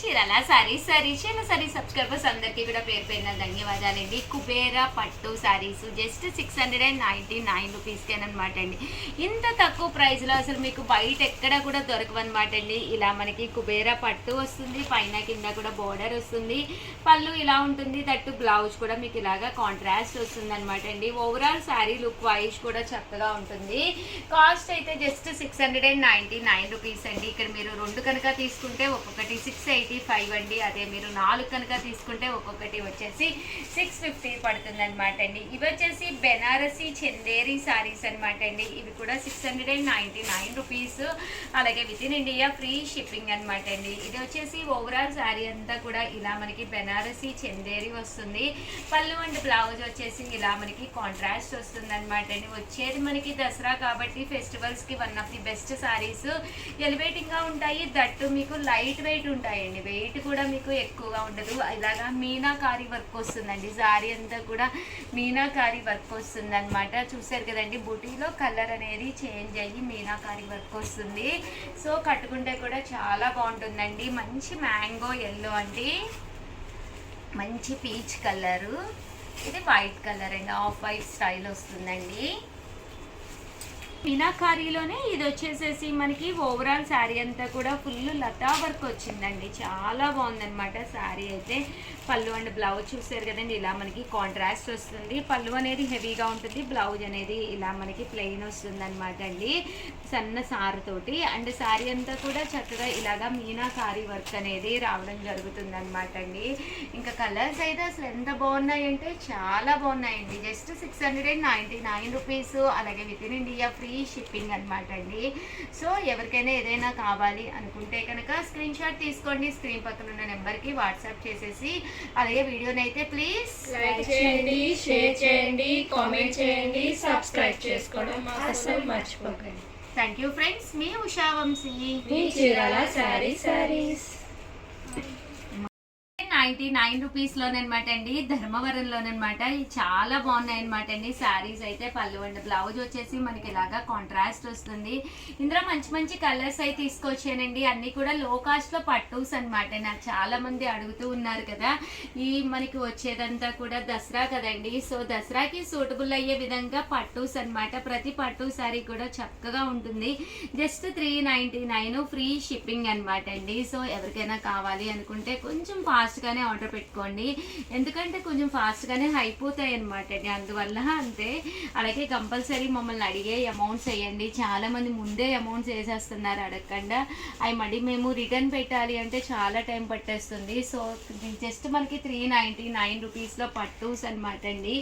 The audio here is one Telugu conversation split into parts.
చీరాల? సారీ సారీ చీర సారీ సబ్స్క్రైబర్స్ అందరికీ కూడా పేరు పేరున ధన్యవాదాలండి. కుబేరా పట్టు saris just six hundred and ninety nine రూపీస్కి అనమాట అండి. ఇంత తక్కువ ప్రైస్లో అసలు మీకు బయట ఎక్కడ కూడా దొరకవన్నమాట అండి. ఇలా మనకి కుబేరా పట్టు వస్తుంది పైన కింద కూడా బోర్డర్ వస్తుంది. పళ్ళు ఇలా ఉంటుంది దట్టు బ్లౌజ్ కూడా మీకు ఇలాగా కాంట్రాస్ట్ వస్తుంది అనమాట అండి. ఓవరాల్ శారీ లుక్ వైజ్ కూడా చక్కగా ఉంటుంది. కాస్ట్ అయితే just six hundred and ninety nine rupees అండి. ఇక్కడ మీరు రెండు కనుక తీసుకుంటే ఒక్కొక్కటి సిక్స్ ఎయిట్ ఫైవ్ అండి. అదే మీరు నాలుగు కనుక తీసుకుంటే ఒక్కొక్కటి వచ్చేసి సిక్స్ ఫిఫ్టీ పడుతుంది అనమాట అండి. ఇవి వచ్చేసి బెనారసి చందేరి సారీస్ అనమాట అండి. ఇవి కూడా six hundred and ninety nine rupees. అలాగే with in India free shipping అనమాట అండి. ఇది వచ్చేసి ఓవరాల్ శారీ అంతా కూడా ఇలా మనకి బెనారసి చందేరి వస్తుంది. పళ్ళు అండ్ బ్లౌజ్ వచ్చేసి ఇలా మనకి కాంట్రాస్ట్ వస్తుంది అనమాట అండి. వచ్చేది మనకి దసరా కాబట్టి ఫెస్టివల్స్కి one of the best saris ఎలివేటింగ్గా ఉంటాయి. దట్టు మీకు లైట్ వెయిట్ ఉంటాయండి. వెయిట్ కూడా మీకు ఎక్కువగా ఉండదు. ఇలాగా మీనాకారి వర్క్ వస్తుందండి. సారీ అంతా కూడా మీనాకారి వర్క్ వస్తుంది అనమాట చూసారు కదండి బుటీలో కలర్ అనేది చేంజ్ అయ్యి మీనాకారి వర్క్ వస్తుంది. సో కట్టుకుంటే కూడా చాలా బాగుంటుందండి. మంచి మ్యాంగో ఎల్లో అండి. మంచి పీచ్ కలరు ఇది వైట్ కలర్ అండి. ఆఫ్ వైట్ స్టైల్ వస్తుందండి. మీనాకారీలోనే ఇది వచ్చేసేసి మనకి ఓవరాల్ శారీ అంతా కూడా ఫుల్ లతా వర్క్ వచ్చిందండి. చాలా బాగుందనమాట శారీ అయితే. పళ్ళు అండ్ బ్లౌజ్ చూసారు కదండి ఇలా మనకి కాంట్రాస్ట్ వస్తుంది. పళ్ళు అనేది హెవీగా ఉంటుంది బ్లౌజ్ అనేది ఇలా మనకి ప్లెయిన్ వస్తుంది అనమాట అండి. సన్న సారుతోటి అండ్ శారీ అంతా కూడా చక్కగా ఇలాగా మీనాకారి వర్క్ అనేది రావడం జరుగుతుంది అనమాట అండి. ఇంకా కలర్స్ అయితే అసలు ఎంత బాగున్నాయంటే చాలా బాగున్నాయండి. Just six hundred and ninety nine rupees అలాగే with in India free shipping అనమాట అండి. సో ఎవరికైనా ఏదైనా కావాలి అనుకుంటే కనుక స్క్రీన్ షాట్ తీసుకోండి. స్క్రీన్ పక్కన ఉన్న నెంబర్కి వాట్సాప్ చేసేసి అలాగే వీడియోని అయితే ప్లీజ్ లైక్ చేయండి షేర్ చేయండి కామెంట్ చేయండి సబ్స్క్రైబ్ చేసుకోవడం అసలు మర్చిపోకండి. థ్యాంక్ యూ ఫ్రెండ్స్ మీ ఉషా వంశీ. మీ చీరాల శారీ శారీస్ నైంటీ నైన్ రూపీస్లోనమాట అండి ధర్మవరంలోనమాట చాలా బాగున్నాయి అనమాట అండి. శారీస్ అయితే పళ్ళు అండి బ్లౌజ్ వచ్చేసి మనకి ఇలాగా కాంట్రాస్ట్ వస్తుంది. ఇందులో మంచి మంచి కలర్స్ అయితే తీసుకొచ్చానండి. అన్ని కూడా లో కాస్ట్లో పట్టూస్ అనమాట నాకు చాలా మంది అడుగుతూ ఉన్నారు కదా. ఈ మనకి వచ్చేదంతా కూడా దసరా కదండి. సో దసరాకి సూటబుల్ అయ్యే విధంగా పట్టూస్ అనమాట ప్రతి పట్టు శారీ కూడా చక్కగా ఉంటుంది. Just three ninety nine free shipping అనమాట అండి. సో ఎవరికైనా కావాలి అనుకుంటే కొంచెం ఫాస్ట్గా ముందుగానే ఆర్డర్ పెట్టుకోండి. ఎందుకంటే కొంచెం ఫాస్ట్గానే అయిపోతాయి అనమాట అండి. అందువల్ల అంతే. అలాగే కంపల్సరీ మమ్మల్ని అడిగే అమౌంట్స్ వేయండి. చాలామంది ముందే అమౌంట్స్ వేసేస్తున్నారు అడగకుండా. అవి మళ్ళీ మేము రిటర్న్ పెట్టాలి అంటే చాలా టైం పట్టేస్తుంది. సో జస్ట్ మనకి త్రీ నైంటీ నైన్ రూపీస్లో పట్టూస్ అనమాట అండి.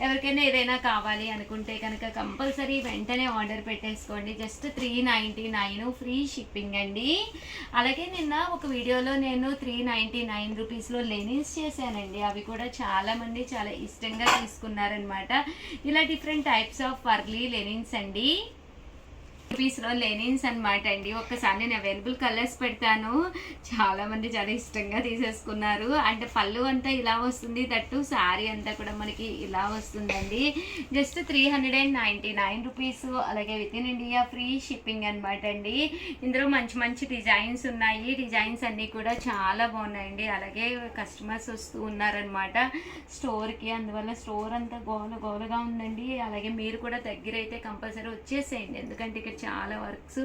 ఎవరికైనా ఏదైనా కావాలి అనుకుంటే కనుక కంపల్సరీ వెంటనే ఆర్డర్ పెట్టేసుకోండి. Just three ninety nine free shipping అండి. అలాగే నిన్న ఒక వీడియోలో నేను త్రీ నైంటీ నైన్ రూపీస్లో లెనిన్స్ చేశానండి. అవి కూడా చాలా మంది చాలా ఇష్టంగా తీసుకున్నారనమాట ఇలా different types of pearly linens అండి రూపీస్లో లెనిన్స్ అనమాట అండి. ఒక్కసారి నేను అవైలబుల్ కలర్స్ పెడతాను. చాలా మంది చాలా ఇష్టంగా తీసేసుకున్నారు. అంటే పళ్ళు అంతా ఇలా వస్తుంది. తట్టు శారీ అంతా కూడా మనకి ఇలా వస్తుందండి. Just three hundred and ninety nine rupees అలాగే with in India free shipping అనమాట అండి. ఇందులో మంచి మంచి డిజైన్స్ ఉన్నాయి. డిజైన్స్ అన్నీ కూడా చాలా బాగున్నాయండి. అలాగే కస్టమర్స్ వస్తూ ఉన్నారనమాట స్టోర్కి అందువల్ల స్టోర్ అంతా గోల గోలగా ఉందండి. అలాగే మీరు కూడా దగ్గర అయితే కంపల్సరీ వచ్చేసేయండి. ఎందుకంటే చాలా వర్క్స్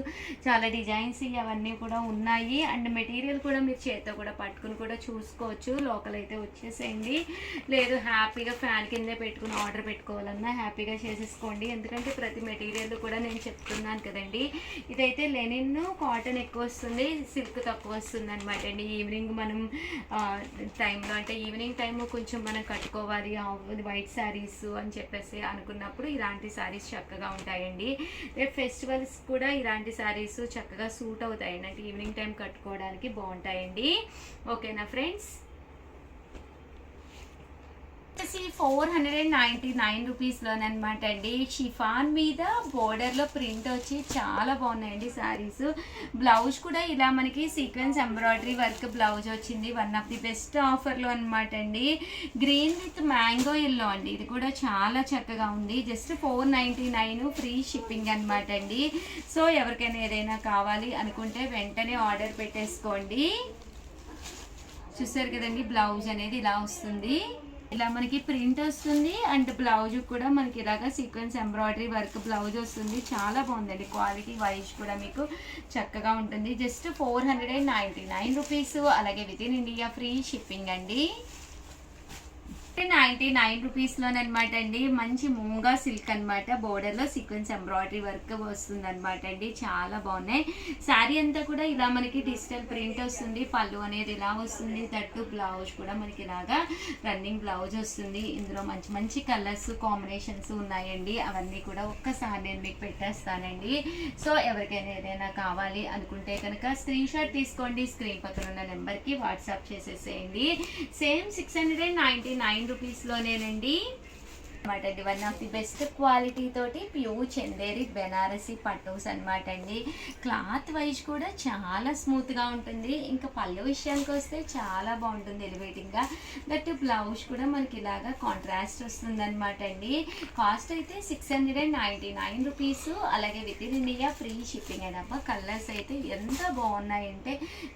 చాలా డిజైన్స్ అవన్నీ కూడా ఉన్నాయి. అండ్ మెటీరియల్ కూడా మీరు చేత్తో కూడా పట్టుకుని కూడా చూసుకోవచ్చు. లోకల్ అయితే వచ్చేసేయండి. లేదు హ్యాపీగా ఫ్యాన్ కిందే పెట్టుకుని ఆర్డర్ పెట్టుకోవాలన్నా హ్యాపీగా చేసేసుకోండి. ఎందుకంటే ప్రతి మెటీరియల్ కూడా నేను చెప్తున్నాను కదండి. ఇదైతే లెనిన్ కాటన్ ఎక్కువ వస్తుంది సిల్క్ తక్కువ వస్తుంది అనమాట అండి. ఈవినింగ్ మనం టైంలో అంటే ఈవినింగ్ టైం కొంచెం మనం కట్టుకోవాలి. వైట్ శారీస్ అని చెప్పేసి అనుకున్నప్పుడు ఇలాంటి శారీస్ చక్కగా ఉంటాయండి. రేపు ఫెస్టివల్ ఫెస్టివల్స్ కూడా ఇలాంటి శారీస్ చక్కగా సూట్ అవుతాయండి అంటే ఈవినింగ్ టైం కట్టుకోవడానికి బాగుంటాయండి. ఓకేనా ఫ్రెండ్స్ వచ్చేసి four hundred and ninety nine రూపీస్లోనమాట అండి షిఫాన్ మీద బోర్డర్లో ప్రింట్ వచ్చి చాలా బాగున్నాయండి శారీస్. బ్లౌజ్ కూడా ఇలా మనకి సీక్వెన్స్ ఎంబ్రాయిడరీ వర్క్ బ్లౌజ్ వచ్చింది. వన్ ఆఫ్ ది బెస్ట్ ఆఫర్లో అనమాట అండి. గ్రీన్ విత్ మ్యాంగో ఎల్లో అండి. ఇది కూడా చాలా చక్కగా ఉంది. Just four ninety nine free shipping అనమాట అండి. సో ఎవరికైనా ఏదైనా కావాలి అనుకుంటే వెంటనే ఆర్డర్ పెట్టేసుకోండి. చూసారు కదండి బ్లౌజ్ అనేది ఇలా వస్తుంది. ఇలా మనకి ప్రింట్ వస్తుంది అండ్ బ్లౌజ్ కూడా మనకి ఇలాగా సీక్వెన్స్ ఎంబ్రాయిడరీ వర్క్ బ్లౌజ్ వస్తుంది. చాలా బాగుందండి. క్వాలిటీ వైజ్ కూడా మీకు చక్కగా ఉంటుంది. Just four hundred and ninety nine rupees. అలాగే with in India free shipping అండి. నైంటీ నైన్ రూపీస్లోనమాట అండి. మంచి మూంగా సిల్క్ అనమాట బోర్డర్లో సీక్వెన్స్ ఎంబ్రాయిడరీ వర్క్ వస్తుంది అనమాట అండి. చాలా బాగున్నాయి. శారీ అంతా కూడా ఇలా మనకి డిజిటల్ ప్రింట్ వస్తుంది. పళ్ళు అనేది ఇలా వస్తుంది. తట్టు బ్లౌజ్ కూడా మనకి ఇలాగా రన్నింగ్ బ్లౌజ్ వస్తుంది. ఇందులో మంచి మంచి కలర్స్ కాంబినేషన్స్ ఉన్నాయండి. అవన్నీ కూడా ఒక్కసారి నేను మీకు పెట్టేస్తానండి. సో ఎవరికైనా ఏదైనా కావాలి అనుకుంటే కనుక స్క్రీన్ షాట్ తీసుకోండి. స్క్రీన్ పక్కన ఉన్న నెంబర్కి వాట్సాప్ చేసేసేయండి. Same six hundred and ninety nine rupees లోనేనండి అనమాట అండి. One of the best quality తోటి ప్యూర్ చందేరి బెనారసి పట్టోస్ అనమాట అండి. క్లాత్ వైజ్ కూడా చాలా స్మూత్గా ఉంటుంది. ఇంకా పళ్ళు విషయానికి వస్తే చాలా బాగుంటుంది ఎలివేటింగ్గా దట్ బ్లౌజ్ కూడా మనకి ఇలాగా కాంట్రాస్ట్ వస్తుంది అనమాట అండి. కాస్ట్ అయితే six hundred and ninety nine rupees అలాగే with in India free shipping అనమాట కలర్స్ అయితే ఎంత బాగున్నాయంటే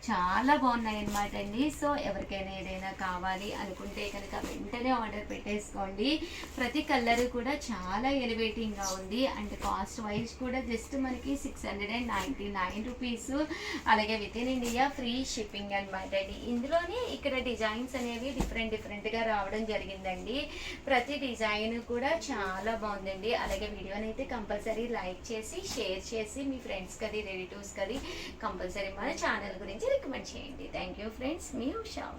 చాలా బాగున్నాయి అనమాట అండి. సో ఎవరికైనా ఏదైనా కావాలి అనుకుంటే కనుక వెంటనే ఆర్డర్ పెట్టేసుకోండి. ప్రతి ప్రతి కలర్ కూడా చాలా ఎలివేటింగ్గా ఉంది. అండ్ కాస్ట్ వైజ్ కూడా జస్ట్ మనకి six hundred and ninety nine rupees అలాగే with in India free shipping అనమాట అండి. ఇందులోనే ఇక్కడ డిజైన్స్ అనేవి డిఫరెంట్ డిఫరెంట్గా రావడం జరిగిందండి. ప్రతి డిజైన్ కూడా చాలా బాగుందండి. అలాగే వీడియోని అయితే కంపల్సరీ లైక్ చేసి షేర్ చేసి మీ ఫ్రెండ్స్ కది రిలేటివ్స్ కది కంపల్సరీ మన ఛానల్ గురించి రికమెండ్ చేయండి. థ్యాంక్ యూ ఫ్రెండ్స్ మీ ఉషా